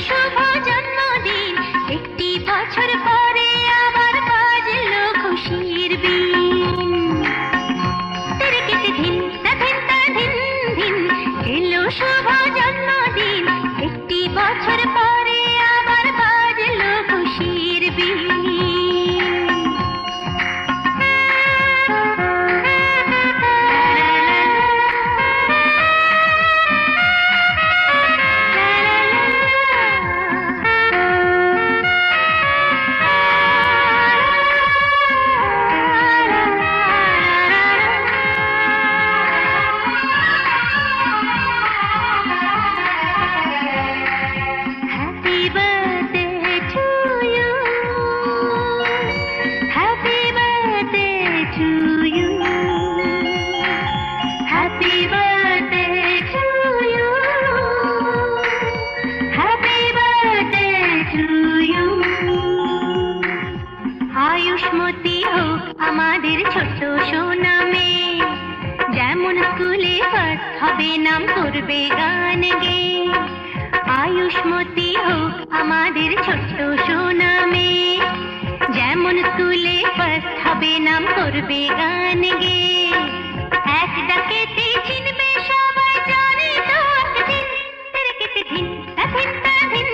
এলো আয়ুষ্মতি হোক আমাদের ছোট্ট সোনা মেয়ে যেমন স্কুলে হবে, নাম করবে গান গে। আয়ুষ্মতি হোক আমাদের ছোট্ট সোনা মেয়ে যেমন স্কুলে হবে, নাম করবে গান গে। এক ডাকেতে চিনবে সবাই, জানে তো একদিন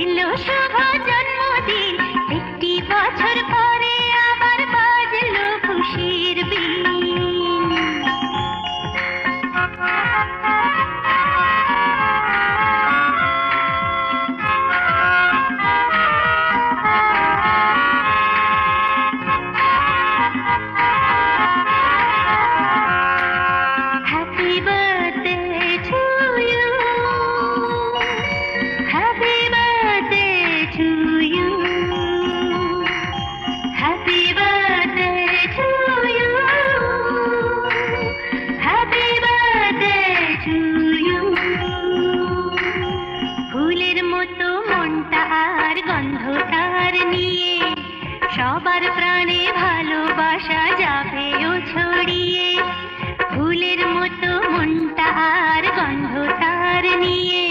এলো শুভ ফুলের মতো মনটা আর গন্ধটার নিয়ে। সবার প্রাণে ভালোবাসা যাবে ও ছড়িয়ে। ফুলের মতো মনটা আর গন্ধটার নিয়ে।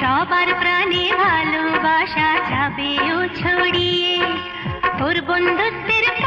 সবার প্রাণে ভালোবাসা যাবে ও ছড়িয়ে। ওর বন্ধুত্বের